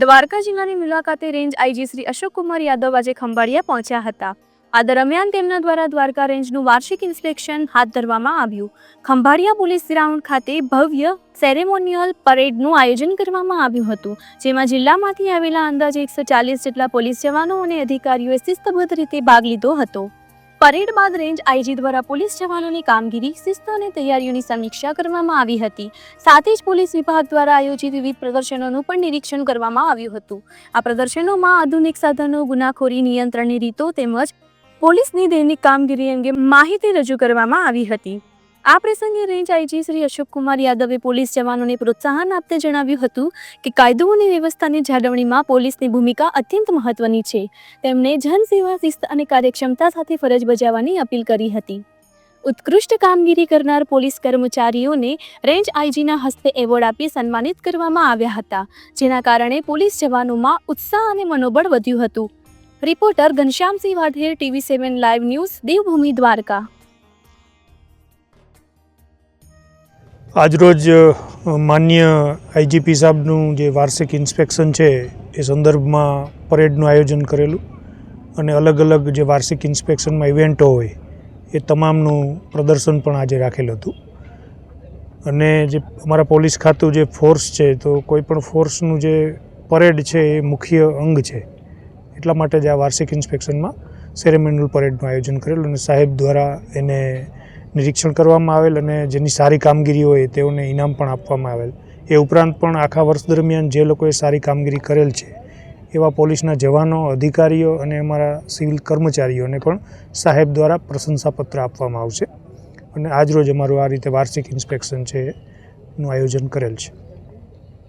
દ્વારકા જિલ્લાની મુલાકાતે range IG Shri Ashok Kumar Yadav આજે ખંભાળિયા પહોંચ્યા હતા. આ દરમિયાન તેમના દ્વારા દ્વારકા રેન્જનું વાર્ષિક ઇન્સ્પેક્શન હાથ ધરવામાં આવ્યું. ખંભાળિયા પોલીસ ગ્રાઉન્ડ ખાતે ભવ્ય સેરેમોનિયલ પરેડનું આયોજન કરવામાં આવ્યું હતું, જેમાં જિલ્લામાંથી આવેલા અંદાજે એકસો ચાલીસ જેટલા પોલીસ જવાનો અને અધિકારીઓએ શિસ્તબદ્ધ રીતે ભાગ લીધો હતો. પરેડ બાદ રેન્જ આઈજી દ્વારા પોલીસ જવાનોની કામગીરી, શિસ્ત અને તૈયારીઓની સમીક્ષા કરવામાં આવી હતી. સાથે જ પોલીસ વિભાગ દ્વારા આયોજિત વિવિધ પ્રદર્શનોનું પણ નિરીક્ષણ કરવામાં આવ્યું હતું. આ પ્રદર્શનોમાં આધુનિક સાધનો, ગુનાખોરી, નિયંત્રણની રીતો તેમજ પોલીસની દૈનિક કામગીરી અંગે માહિતી રજૂ કરવામાં આવી હતી. આ પ્રસંગે રેન્જ આઈજી શ્રી અશોક કુમાર યાદવે પોલીસ જવાનોને પ્રોત્સાહન આપતા જણાવ્યું હતું કે કાયદો અને વ્યવસ્થાની જાળવણીમાં પોલીસની ભૂમિકા અત્યંત મહત્વની છે. તેમણે જનસેવા, શિસ્ત અને કાર્યક્ષમતા સાથે ફરજ બજાવવાની અપીલ કરી હતી. ઉત્કૃષ્ટ કામગીરી કરનાર પોલીસ કર્મચારીઓને રેન્જ આઈજીના હસ્તે એવોર્ડ આપી સન્માનિત કરવામાં આવ્યા હતા, જેના કારણે પોલીસ જવાનોમાં ઉત્સાહ અને મનોબળ વધ્યું હતું. Reporter Ghanshyamsinh Vadher, TV seven live news, Devbhoomi Dwarka. આજરોજ માન્ય આઈજીપી સાહેબનું જે વાર્ષિક ઇન્સ્પેક્શન છે, એ સંદર્ભમાં પરેડનું આયોજન કરેલું અને અલગ અલગ જે વાર્ષિક ઇન્સ્પેક્શનમાં ઇવેન્ટો હોય, એ તમામનું પ્રદર્શન પણ આજે રાખેલું હતું. અને જે અમારા પોલીસ ખાતું જે ફોર્સ છે, તો કોઈ પણ ફોર્સનું જે પરેડ છે, એ મુખ્ય અંગ છે. એટલા માટે જ આ વાર્ષિક ઇન્સ્પેક્શનમાં સેરેમોનિયલ પરેડનું આયોજન કરેલું અને સાહેબ દ્વારા એને નિરીક્ષણ કરવામાં આવેલ અને જેની સારી કામગીરી હોય તેઓને ઇનામ પણ આપવામાં આવેલ. એ ઉપરાંત પણ આખા વર્ષ દરમિયાન જે લોકોએ સારી કામગીરી કરેલ છે, એવા પોલીસના જવાનો, અધિકારીઓ અને અમારા સિવિલ કર્મચારીઓને પણ સાહેબ દ્વારા પ્રશંસાપત્ર આપવામાં આવશે. અને આજરોજ અમારું આ રીતે વાર્ષિક ઇન્સ્પેક્શન છે, એનું આયોજન કરેલ છે.